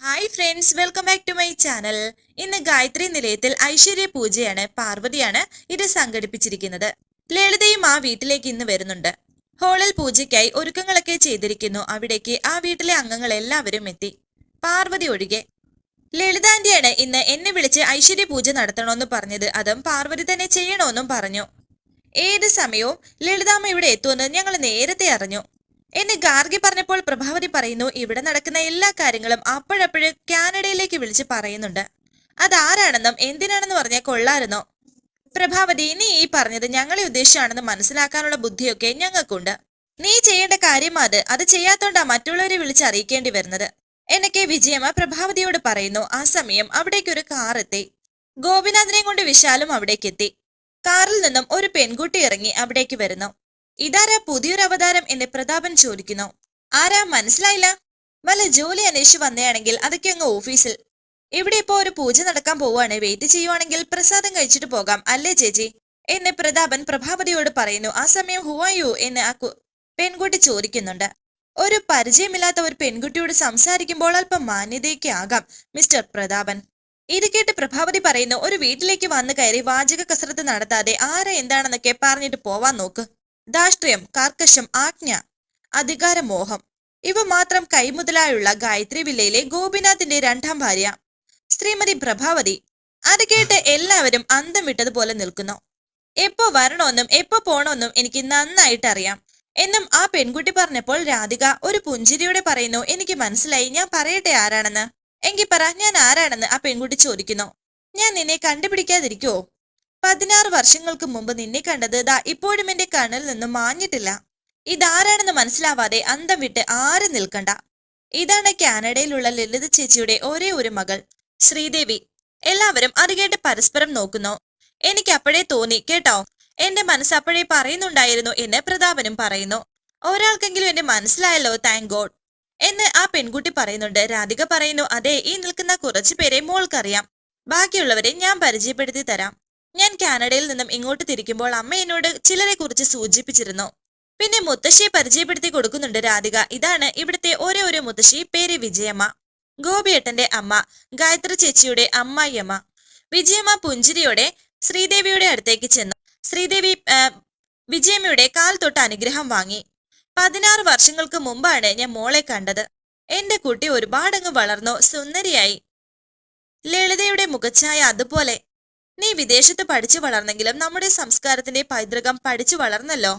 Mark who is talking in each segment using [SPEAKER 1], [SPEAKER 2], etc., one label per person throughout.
[SPEAKER 1] Hi friends welcome back to my channel ഇന്ന് ഗായത്രി നിലയത്തിൽ ഐശ്വര്യ പൂജയാണ് പാർവതിയാണ് ഇത് സംഘടിപ്പിച്ചിരിക്കുന്നത്. ലളിതയും ആ വീട്ടിലേക്ക് ഇന്ന് വരുന്നുണ്ട്. ഹോളിൽ പൂജയ്ക്കായി ഒരുക്കങ്ങളൊക്കെ ചെയ്തിരിക്കുന്നു. അവിടേക്ക് ആ വീട്ടിലെ അംഗങ്ങൾ എല്ലാവരും എത്തി. പാർവതി ഒഴികെ. ലളിതാന്റിയാണ് ഇന്ന് എന്നെ വിളിച്ച് ഐശ്വര്യ പൂജ നടത്തണമെന്ന് പറഞ്ഞത്. അതും പാർവതി തന്നെ ചെയ്യണമെന്നും പറഞ്ഞു. ഏത് സമയവും ലളിതാമ്മ ഇവിടെ എത്തുമെന്ന് ഞങ്ങൾ നേരത്തെ അറിഞ്ഞു. എന്ന് ഗാർഗി പറഞ്ഞപ്പോൾ പ്രഭാവതി പറയുന്നു ഇവിടെ നടക്കുന്ന എല്ലാ കാര്യങ്ങളും അപ്പോഴപ്പോഴും കാനഡയിലേക്ക് വിളിച്ച് പറയുന്നുണ്ട്. അതാരാണെന്നും എന്തിനാണെന്ന് പറഞ്ഞാൽ കൊള്ളായിരുന്നോ പ്രഭാവതി നീ ഈ പറഞ്ഞത് ഞങ്ങളെ ഉദ്ദേശിച്ചാണെന്ന് മനസ്സിലാക്കാനുള്ള ബുദ്ധിയൊക്കെ ഞങ്ങൾക്കുണ്ട്. നീ ചെയ്യേണ്ട കാര്യം അത്. അത് ചെയ്യാത്തോണ്ടാ മറ്റുള്ളവരെ വിളിച്ച് അറിയിക്കേണ്ടി വരുന്നത്. എന്നൊക്കെ വിജയമ്മ പ്രഭാവതിയോട് പറയുന്നു. ആ സമയം അവിടേക്ക് ഒരു കാർ എത്തി. ഗോപിനാഥിനെയും കൊണ്ട് വിശാലും അവിടേക്ക് എത്തി. കാറിൽ നിന്നും ഒരു പെൺകുട്ടി ഇറങ്ങി അവിടേക്ക് വരുന്നു. ഇതാരാ പുതിയൊരു അവതാരം എന്ന് പ്രതാപൻ ചോദിക്കുന്നു. ആരാ? മനസ്സിലായില്ല. വല്ല ജോലി അന്വേഷിച്ച് വന്നയാണെങ്കിൽ അതൊക്കെ അങ്ങ് ഓഫീസിൽ. ഇവിടെ ഇപ്പോ ഒരു പൂജ നടക്കാൻ പോവാണ് വെയിറ്റ് ചെയ്യുവാണെങ്കിൽ പ്രസാദം കഴിച്ചിട്ട് പോകാം. അല്ലേ ചേച്ചി? എന്ന് പ്രതാപൻ പ്രഭാപതിയോട് പറയുന്നു. ആ സമയം ഹുവായു എന്ന് ആ പെൺകുട്ടി ചോദിക്കുന്നുണ്ട്. ഒരു പരിചയമില്ലാത്ത ഒരു പെൺകുട്ടിയോട് സംസാരിക്കുമ്പോൾ അല്പം മാന്യതയൊക്കെ ആകാം മിസ്റ്റർ പ്രതാപൻ. ഇത് കേട്ട് പ്രഭാവതി പറയുന്നു ഒരു വീട്ടിലേക്ക് വന്നു കയറി വാചക കസരത്ത് നടത്താതെ ആരെ എന്താണെന്നൊക്കെ പറഞ്ഞിട്ട് പോവാൻ നോക്ക്. ധാർഷ്ട്യം കാർക്കശം ആജ്ഞ അധികാരമോഹം. ഇവ മാത്രം കൈമുതലായുള്ള ഗായത്രി വില്ലയിലെ ഗോപിനാഥിന്റെ രണ്ടാം ഭാര്യ ശ്രീമതി പ്രഭാവതി. അത് കേട്ട് എല്ലാവരും അന്തം വിട്ടതുപോലെ നിൽക്കുന്നു. എപ്പോ വരണമെന്നും എപ്പോ പോണമെന്നും എനിക്ക് നന്നായിട്ട് അറിയാം. എന്നും ആ പെൺകുട്ടി പറഞ്ഞപ്പോൾ രാധിക ഒരു പുഞ്ചിരിയോടെ പറയുന്നു എനിക്ക് മനസ്സിലായി ഞാൻ പറയട്ടെ ആരാണെന്ന്? എങ്കിൽ പറ ഞാൻ ആരാണെന്ന്? ആ പെൺകുട്ടി ചോദിക്കുന്നു. ഞാൻ നിന്നെ കണ്ടുപിടിക്കാതിരിക്കുവോ? പതിനാറ് വർഷങ്ങൾക്ക് മുമ്പ് നിന്നെ കണ്ടത് ദാ ഇപ്പോഴും എന്റെ കണ്ണിൽ നിന്നും മാഞ്ഞിട്ടില്ല. ഇതാരാണെന്ന് മനസ്സിലാവാതെ അന്തം വിട്ട് ആരും നിൽക്കണ്ട. ഇതാണ് കാനഡയിലുള്ള ലളിത ചേച്ചിയുടെ ഒരേ ഒരു മകൾ. ശ്രീദേവി എല്ലാവരും അത് കേട്ട് പരസ്പരം നോക്കുന്നു. എനിക്ക് അപ്പോഴേ തോന്നി കേട്ടോ? എന്റെ മനസ്സ് അപ്പോഴേ പറയുന്നുണ്ടായിരുന്നു എന്ന് പ്രതാപനും പറയുന്നു. ഒരാൾക്കെങ്കിലും എന്റെ മനസ്സിലായല്ലോ താങ്ക് ഗോഡ് എന്ന് ആ പെൺകുട്ടി പറയുന്നുണ്ട്. രാധിക പറയുന്നു അതെ ഈ നിൽക്കുന്ന കുറച്ചു പേരെ മോൾക്കറിയാം. ബാക്കിയുള്ളവരെ ഞാൻ പരിചയപ്പെടുത്തി തരാം. ഞാൻ കാനഡയിൽ നിന്നും ഇങ്ങോട്ട് തിരിക്കുമ്പോൾ അമ്മ എന്നോട് ചിലരെ കുറിച്ച് സൂചിപ്പിച്ചിരുന്നു. പിന്നെ മുത്തശ്ശിയെ പരിചയപ്പെടുത്തി കൊടുക്കുന്നുണ്ട് രാധിക. ഇതാണ് ഇവിടുത്തെ ഒരേ ഒരു മുത്തശ്ശി പേര് വിജയമ്മ. ഗോപിയേട്ടന്റെ അമ്മ ഗായത്രി ചേച്ചിയുടെ അമ്മായിയമ്മ. വിജയമ്മ പുഞ്ചിരിയോടെ ശ്രീദേവിയുടെ അടുത്തേക്ക് ചെന്നു. ശ്രീദേവി വിജയമ്മയുടെ കാൽ തൊട്ട് അനുഗ്രഹം വാങ്ങി. പതിനാറ് വർഷങ്ങൾക്ക് മുമ്പാണ് ഞാൻ മോളെ കണ്ടത്. എന്റെ കുട്ടി ഒരുപാടങ്ങ് വളർന്നു സുന്ദരിയായി. ലളിതയുടെ മുഖച്ഛായ അതുപോലെ നീ വിദേശത്ത് പഠിച്ചു വളർന്നെങ്കിലും നമ്മുടെ സംസ്കാരത്തിന്റെ പൈതൃകം പഠിച്ചു വളർന്നല്ലോ.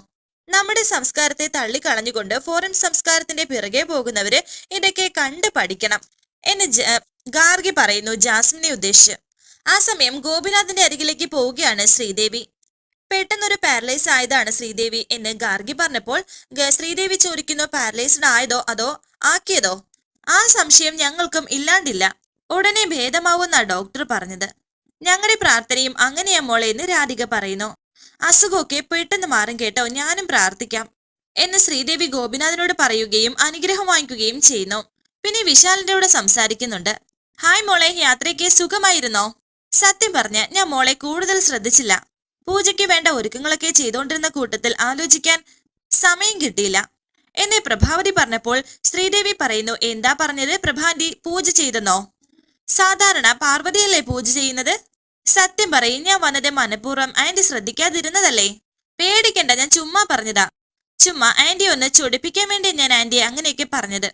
[SPEAKER 1] നമ്മുടെ സംസ്കാരത്തെ തള്ളിക്കളഞ്ഞുകൊണ്ട് ഫോറിൻ സംസ്കാരത്തിന്റെ പിറകെ പോകുന്നവര് ഇതൊക്കെ കണ്ട് പഠിക്കണം. എന്ന് ഗാർഗി പറയുന്നു ജാസ്മിനെ ഉദ്ദേശിച്ച്. ആ സമയം ഗോപിനാഥിന്റെ അരികിലേക്ക് പോവുകയാണ് ശ്രീദേവി. പെട്ടെന്നൊരു പാരലൈസ് ആയതാണ് ശ്രീദേവി എന്ന് ഗാർഗി പറഞ്ഞപ്പോൾ ശ്രീദേവി ചോദിക്കുന്നു പാരലൈസ്ഡ് ആയതോ അതോ ആക്കിയതോ? ആ സംശയം ഞങ്ങൾക്കും ഇല്ലാണ്ടില്ല. ഉടനെ ഭേദമാവുന്ന ഡോക്ടർ പറഞ്ഞത്. ഞങ്ങളുടെ പ്രാർത്ഥനയും അങ്ങനെയാ മോളെ എന്ന് രാധിക പറയുന്നു. അസുഖമൊക്കെ പെട്ടെന്ന് മാറും കേട്ടോ. ഞാനും പ്രാർത്ഥിക്കാം എന്ന് ശ്രീദേവി ഗോപിനാഥനോട് പറയുകയും അനുഗ്രഹം വാങ്ങിക്കുകയും ചെയ്യുന്നു. പിന്നെ വിശാലിന്റെ കൂടെ സംസാരിക്കുന്നുണ്ട്. ഹായ് മോളെ യാത്രയ്ക്ക് സുഖമായിരുന്നോ? സത്യം പറഞ്ഞ ഞാൻ മോളെ കൂടുതൽ ശ്രദ്ധിച്ചില്ല. പൂജയ്ക്ക് വേണ്ട ഒരുക്കങ്ങളൊക്കെ ചെയ്തുകൊണ്ടിരുന്ന കൂട്ടത്തിൽ ആലോചിക്കാൻ സമയം കിട്ടിയില്ല. എന്നെ പ്രഭാവതി പറഞ്ഞപ്പോൾ ശ്രീദേവി പറയുന്നു എന്താ പറഞ്ഞത്? പ്രഭാന്തി പൂജ ചെയ്തെന്നോ? സാധാരണ പാർവതിയല്ലേ പൂജ ചെയ്യുന്നത്? സത്യം പറയും ഞാൻ വന്നത് മനഃപൂർവം ആന്റി ശ്രദ്ധിക്കാതിരുന്നതല്ലേ? പേടിക്കണ്ട ഞാൻ ചുമ്മാ പറഞ്ഞതാ. ചുമ്മാ ആന്റി ഒന്ന് ചൊടിപ്പിക്കാൻ വേണ്ടി ഞാൻ ആന്റി അങ്ങനെയൊക്കെ പറഞ്ഞത്.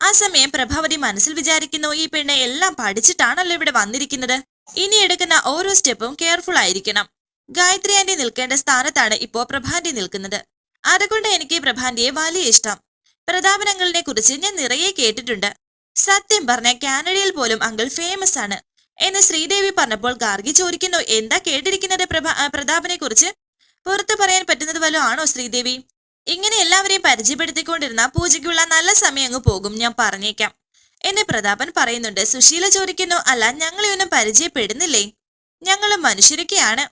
[SPEAKER 1] ആ സമയം പ്രഭാവതി മനസ്സിൽ വിചാരിക്കുന്നു ഈ പെണ്ണ് എല്ലാം പഠിച്ചിട്ടാണല്ലോ ഇവിടെ വന്നിരിക്കുന്നത്. ഇനി എടുക്കുന്ന ഓരോ സ്റ്റെപ്പും കെയർഫുൾ ആയിരിക്കണം. ഗായത്രി ആന്റി നിൽക്കേണ്ട സ്ഥാനത്താണ് ഇപ്പോ പ്രഭാന്റി നിൽക്കുന്നത്. അതുകൊണ്ട് എനിക്ക് പ്രഭാന്റിയെ വലിയ ഇഷ്ടം. പ്രതാപനങ്ങളെ കുറിച്ച് ഞാൻ നിറയെ കേട്ടിട്ടുണ്ട്. സത്യം പറഞ്ഞ കാനഡയിൽ പോലും അങ്കിൾ ഫേമസ് ആണ്. എന്ന് ശ്രീദേവി പറഞ്ഞപ്പോൾ ഗാർഗി ചോദിക്കുന്നു എന്താ കേട്ടിരിക്കുന്നത് പ്രഭ പ്രതാപനെ കുറിച്ച്? പുറത്തു പറയാൻ പറ്റുന്നത് വല്ലതും ആണോ ശ്രീദേവി? ഇങ്ങനെ എല്ലാവരെയും പരിചയപ്പെടുത്തിക്കൊണ്ടിരുന്ന പൂജയ്ക്കുള്ള നല്ല സമയം അങ്ങ് പോകും ഞാൻ പറഞ്ഞേക്കാം. എന്ന് പ്രതാപൻ പറയുന്നുണ്ട് സുശീല ചോദിക്കുന്നു അല്ല ഞങ്ങളെയൊന്നും പരിചയപ്പെടുന്നില്ലേ? ഞങ്ങൾ മനുഷ്യരൊക്കെയാണ്.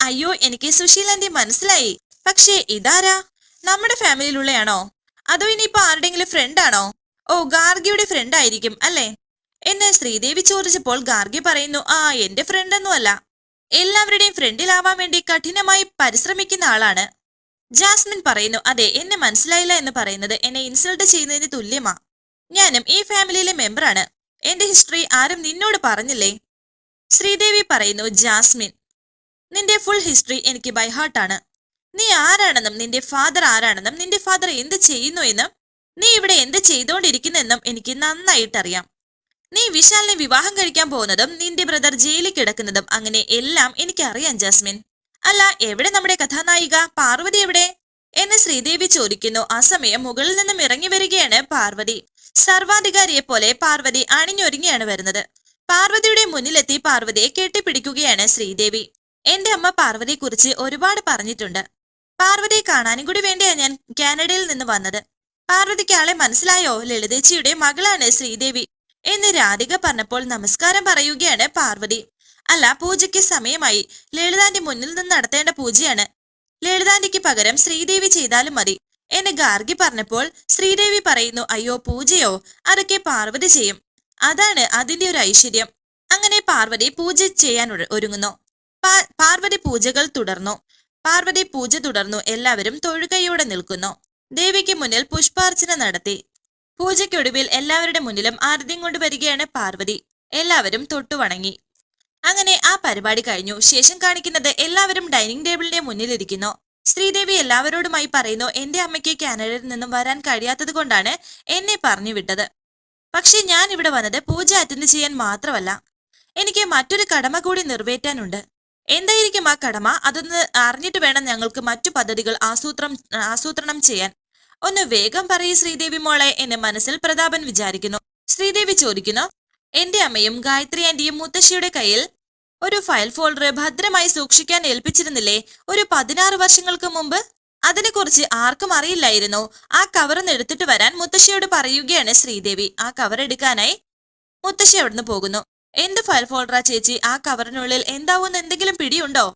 [SPEAKER 1] അയ്യോ എനിക്ക് സുശീലന്റെ മനസ്സിലായി. പക്ഷേ ഇതാരാ? നമ്മുടെ ഫാമിലിയിലുള്ളയാണോ അതോ ഇനിയിപ്പോ ആരുടെങ്കിലും ഫ്രണ്ട് ആണോ? ഓ ഗാർഗിയുടെ ഫ്രണ്ട് ആയിരിക്കും അല്ലേ? എന്നെ ശ്രീദേവി ചോദിച്ചപ്പോൾ ഗാർഗി പറയുന്നു ആ എന്റെ ഫ്രണ്ട് ഒന്നുമല്ല എല്ലാവരുടെയും ഫ്രണ്ടിലാവാൻ വേണ്ടി കഠിനമായി പരിശ്രമിക്കുന്ന ആളാണ്. ജാസ്മിൻ പറയുന്നു അതെ എന്നെ മനസ്സിലായില്ല എന്ന് പറയുന്നത് എന്നെ ഇൻസൾട്ട് ചെയ്യുന്നതിന് തുല്യമാ. ഞാനും ഈ ഫാമിലിയിലെ മെമ്പറാണ് എന്റെ ഹിസ്റ്ററി ആരും നിന്നോട് പറഞ്ഞില്ലേ? ശ്രീദേവി പറയുന്നു ജാസ്മിൻ നിന്റെ ഫുൾ ഹിസ്റ്ററി എനിക്ക് ബൈഹാർട്ടാണ് നീ ആരാണെന്നും നിന്റെ ഫാദർ ആരാണെന്നും നിന്റെ ഫാദർ എന്ത് ചെയ്യുന്നു എന്നും നീ ഇവിടെ എന്ത് ചെയ്തുകൊണ്ടിരിക്കുന്നെന്നും എനിക്ക് നന്നായിട്ടറിയാം. നീ വിശാലിനെ വിവാഹം കഴിക്കാൻ പോകുന്നതും നിന്റെ ബ്രദർ ജയിലിൽ കിടക്കുന്നതും അങ്ങനെ എല്ലാം എനിക്കറിയാം ജാസ്മിൻ. അല്ല എവിടെ നമ്മുടെ കഥാനായിക? പാർവതി എവിടെ? എന്ന് ശ്രീദേവി ചോദിക്കുന്നു. ആ സമയം മുകളിൽ നിന്നും ഇറങ്ങി വരികയാണ് പാർവതി. സർവാധികാരിയെ പോലെ പാർവതി അണിഞ്ഞൊരുങ്ങിയാണ് വരുന്നത്. പാർവതിയുടെ മുന്നിലെത്തി പാർവതിയെ കെട്ടിപ്പിടിക്കുകയാണ് ശ്രീദേവി. എന്റെ അമ്മ പാർവതിയെക്കുറിച്ച് ഒരുപാട് പറഞ്ഞിട്ടുണ്ട്. പാർവതിയെ കാണാനും കൂടി വേണ്ടിയാണ് ഞാൻ കാനഡയിൽ നിന്ന് വന്നത്. പാർവതിക്ക് ആളെ മനസ്സിലായോ? ലളിതേച്ചിയുടെ മകളാണ് ശ്രീദേവി. എന്ന് രാധിക പറഞ്ഞപ്പോൾ നമസ്കാരം പറയുകയാണ് പാർവതി. അല്ല പൂജയ്ക്ക് സമയമായി. ലളിതാന്റെ മുന്നിൽ നിന്ന് നടത്തേണ്ട പൂജയാണ്. ലളിതാന്റിക്ക് പകരം ശ്രീദേവി ചെയ്താലും മതി. എന്ന് ഗാർഗി പറഞ്ഞപ്പോൾ ശ്രീദേവി പറയുന്നു അയ്യോ പൂജയോ? അതൊക്കെ പാർവതി ചെയ്യും. അതാണ് അതിന്റെ ഒരു ഐശ്വര്യം. അങ്ങനെ പാർവതി പൂജ ചെയ്യാൻ ഒരുങ്ങുന്നു. പാർവതി പൂജകൾ തുടർന്നു. പാർവതി പൂജ തുടർന്നു. എല്ലാവരും തൊഴുകയോടെ നിൽക്കുന്നു. ദേവിക്ക് മുന്നിൽ പുഷ്പാർച്ചന നടത്തി. പൂജയ്ക്കൊടുവിൽ എല്ലാവരുടെ മുന്നിലും ആരതിയും കൊണ്ടുവരികയാണ് പാർവതി. എല്ലാവരും തൊട്ടുവണങ്ങി. അങ്ങനെ ആ പരിപാടി കഴിഞ്ഞു. ശേഷം കാണിക്കുന്നത് എല്ലാവരും ഡൈനിങ് ടേബിളിന്റെ മുന്നിലിരിക്കുന്നു. ശ്രീദേവി എല്ലാവരോടുമായി പറയുന്നു എന്റെ അമ്മയ്ക്ക് കാനഡയിൽ നിന്നും വരാൻ കഴിയാത്തത് കൊണ്ടാണ് എന്നെ പറഞ്ഞു വിട്ടത്. പക്ഷെ ഞാൻ ഇവിടെ വന്നത് പൂജ അറ്റൻഡ് ചെയ്യാൻ മാത്രമല്ല. എനിക്ക് മറ്റൊരു കടമ കൂടി നിറവേറ്റാനുണ്ട്. എന്തായിരിക്കും ആ കടമ? അതൊന്ന് അറിഞ്ഞിട്ട് വേണം ഞങ്ങൾക്ക് മറ്റു പദ്ധതികൾ ആസൂത്രണം ആസൂത്രണം ചെയ്യാൻ. ഒന്ന് വേഗം പറയൂ ശ്രീദേവി മോളെ എന്നെ മനസ്സിൽ പ്രതാപൻ വിചാരിക്കുന്നു. ശ്രീദേവി ചോദിക്കുന്നു എന്റെ അമ്മയും ഗായത്രി ആന്റിയും മുത്തശ്ശിയുടെ കയ്യിൽ ഒരു ഫയൽ ഫോൾഡർ ഭദ്രമായി സൂക്ഷിക്കാൻ ഏൽപ്പിച്ചിരുന്നില്ലേ? ഒരു പതിനാറ് വർഷങ്ങൾക്ക് മുമ്പ്? അതിനെക്കുറിച്ച് ആർക്കും അറിയില്ലായിരുന്നു. ആ കവർ എടുത്തിട്ട് വരാൻ മുത്തശ്ശിയോട് പറയുകയാണ് ശ്രീദേവി. ആ കവർ എടുക്കാനായി മുത്തശ്ശി അവിടുന്ന് പോകുന്നു. എന്ത് ഫയൽ ഫോൾഡറാ ചേച്ചി? ആ കവറിനുള്ളിൽ എന്താവുന്ന എന്തെങ്കിലും പിടിയുണ്ടോ?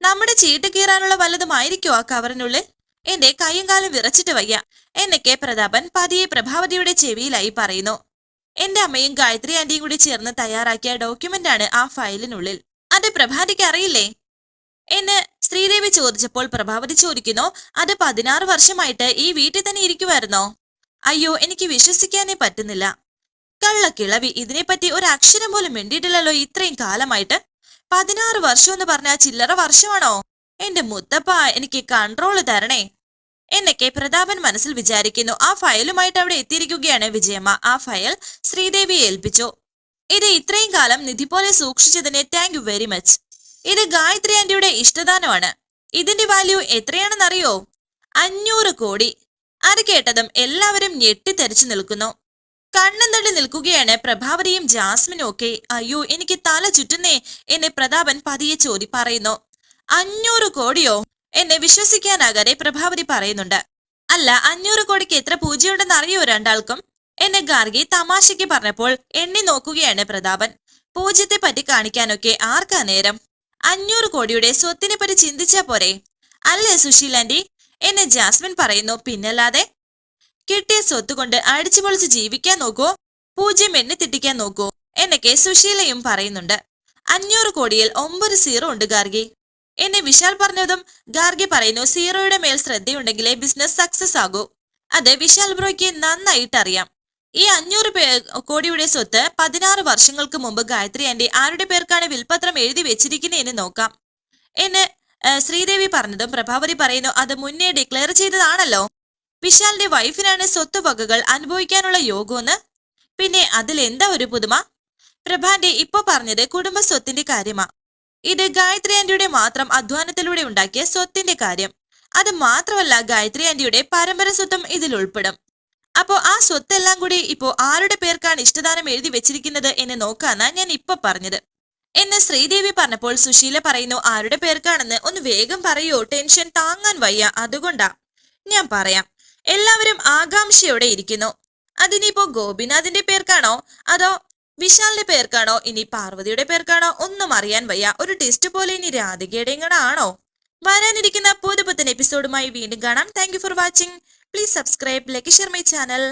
[SPEAKER 1] നമ്മുടെ ചീട്ട് കീറാനുള്ള വല്ലതുമായിരിക്കോ ആ കവറിനുള്ളിൽ? എന്റെ കൈയും കാലും വിറച്ചിട്ട് വയ്യ. എന്നൊക്കെ പ്രതാപൻ പതിയെ പ്രഭാവതിയുടെ ചെവിയിലായി പറയുന്നു. എന്റെ അമ്മയും ഗായത്രി ആന്റിയും കൂടി ചേർന്ന് തയ്യാറാക്കിയ ഡോക്യുമെന്റ് ആണ് ആ ഫയലിനുള്ളിൽ. അത് പ്രഭാതിക്ക് അറിയില്ലേ? എന്ന് ശ്രീദേവി ചോദിച്ചപ്പോൾ പ്രഭാവതി ചോദിക്കുന്നു അത് പതിനാറ് വർഷമായിട്ട് ഈ വീട്ടിൽ തന്നെ ഇരിക്കുമായിരുന്നോ അയ്യോ എനിക്ക് വിശ്വസിക്കാനേ പറ്റുന്നില്ല. കള്ളക്കിളവി ഇതിനെപ്പറ്റി ഒരു അക്ഷരം പോലും മിണ്ടിയിട്ടില്ലല്ലോ ഇത്രയും കാലമായിട്ട്. പതിനാറ് വർഷം എന്ന് പറഞ്ഞാൽ ചില്ലറ വർഷമാണോ? എന്റെ മുത്തപ്പ എനിക്ക് കൺട്രോൾ തരണേ. എന്നൊക്കെ പ്രതാപൻ മനസ്സിൽ വിചാരിക്കുന്നു. ആ ഫയലുമായിട്ട് അവിടെ എത്തിയിരിക്കുകയാണ് വിജയമ്മ. ആ ഫയൽ ശ്രീദേവിയെ ഏൽപ്പിച്ചു. ഇത് ഇത്രയും കാലം നിധി പോലെ സൂക്ഷിച്ചതിന് താങ്ക് യു വെരി മച്ച് ഇത് ഗായത്രി ആന്റിയുടെ ഇഷ്ടദാനമാണ്. ഇതിന്റെ വാല്യൂ എത്രയാണെന്നറിയോ? അഞ്ഞൂറ് കോടി. അത് കേട്ടതും എല്ലാവരും ഞെട്ടിത്തെറിച്ചു നിൽക്കുന്നു. കണ്ണും തള്ളി നിൽക്കുകയാണ് പ്രഭാവതിയും ജാസ്മിനും ഒക്കെ. അയ്യോ എനിക്ക് തല ചുറ്റുന്നേ എന്നെ പ്രതാപൻ പതിയെ ചോദി പറയുന്നു. അഞ്ഞൂറ് കോടിയോ? എന്നെ വിശ്വസിക്കാനാകാതെ പ്രഭാവതി പറയുന്നുണ്ട്. അല്ല അഞ്ഞൂറ് കോടിക്ക് എത്ര പൂജയുണ്ടെന്ന് അറിയോ രണ്ടാൾക്കും? എന്നെ ഗാർഗി തമാശയ്ക്ക് പറഞ്ഞപ്പോൾ എണ്ണി നോക്കുകയാണ് പ്രതാപൻ. പൂജ്യത്തെ പറ്റി കാണിക്കാനൊക്കെ ആർക്കാ നേരം? അഞ്ഞൂറ് കോടിയുടെ സ്വത്തിനെ പറ്റി ചിന്തിച്ചാ പോരെ. അല്ലേ സുശീലാന്റി എന്നെ ജാസ്മിൻ പറയുന്നു പിന്നല്ലാതെ? കിട്ടിയ സ്വത്ത് കൊണ്ട് അടിച്ചുപൊളിച്ച് ജീവിക്കാൻ നോക്കൂ പൂജ്യം എണ്ണി തിട്ടിക്കാൻ നോക്കൂ എന്നൊക്കെ സുശീലയും പറയുന്നുണ്ട്. അഞ്ഞൂറ് കോടിയിൽ ഒമ്പത് സീറോ ഉണ്ട് ഗാർഗി. എന്നെ വിശാൽ പറഞ്ഞതും ഗാർഗി പറയുന്നു സീറോയുടെ മേൽ ശ്രദ്ധയുണ്ടെങ്കിലേ ബിസിനസ് സക്സസ് ആകൂ. അത് വിശാൽ ബ്രോയ്ക്ക് നന്നായിട്ട് അറിയാം. ഈ അഞ്ഞൂറ് പേ കോടിയുടെ സ്വത്ത് പതിനാറ് വർഷങ്ങൾക്ക് മുമ്പ് ഗായത്രി ആന്റി ആരുടെ പേർക്കാണ് വിൽപത്രം എഴുതി വെച്ചിരിക്കുന്നതെന്ന് നോക്കാം. എന്ന് ശ്രീദേവി പറഞ്ഞതും പ്രഭാവതി പറയുന്നു അത് മുന്നേ ഡിക്ലെയർ ചെയ്തതാണല്ലോ. വിശാലിന്റെ വൈഫിനാണ് സ്വത്ത് വകകൾ അനുഭവിക്കാനുള്ള യോഗമെന്ന് പിന്നെ അതിൽ എന്താ ഒരു പുതുമ? പ്രഭാന്റെ ഇപ്പൊ പറഞ്ഞത് കുടുംബ സ്വത്തിന്റെ കാര്യമാ. ഇത് ഗായത്രി ആന്റിയുടെ മാത്രം അധ്വാനത്തിലൂടെ ഉണ്ടാക്കിയ സ്വത്തിന്റെ കാര്യം. അത് മാത്രമല്ല ഗായത്രി ആന്റിയുടെ പരമ്പര സ്വത്തും ഇതിൽ ഉൾപ്പെടും. അപ്പോ ആ സ്വത്തെല്ലാം കൂടി ഇപ്പോ ആരുടെ പേർക്കാണ് ഇഷ്ടദാനം എഴുതി വെച്ചിരിക്കുന്നത് എന്ന് നോക്കാനാ ഞാൻ ഇപ്പൊ പറഞ്ഞത്. എന്ന് ശ്രീദേവി പറഞ്ഞപ്പോൾ സുശീല പറയുന്നു ആരുടെ പേർക്കാണെന്ന് ഒന്ന് വേഗം പറയോ? ടെൻഷൻ താങ്ങാൻ വയ്യ. അതുകൊണ്ടാ ഞാൻ പറയാം. എല്ലാവരും ആകാംക്ഷയോടെ ഇരിക്കുന്നു. അതിനിപ്പോ ഗോപിനാഥിന്റെ പേർക്കാണോ? അതോ വിശാലിന്റെ പേർക്കാണോ? ഇനി പാർവതിയുടെ പേർക്കാണോ? ഒന്നും അറിയാൻ വയ്യ. ഒരു ടെസ്റ്റ് പോലെ ഇനി രാധികയുടെ ആണോ വരാനിരിക്കുന്ന പുതുപുത്തൻ എപ്പിസോഡുമായി വീണ്ടും കാണാം. Thank for watching please subscribe like share my channel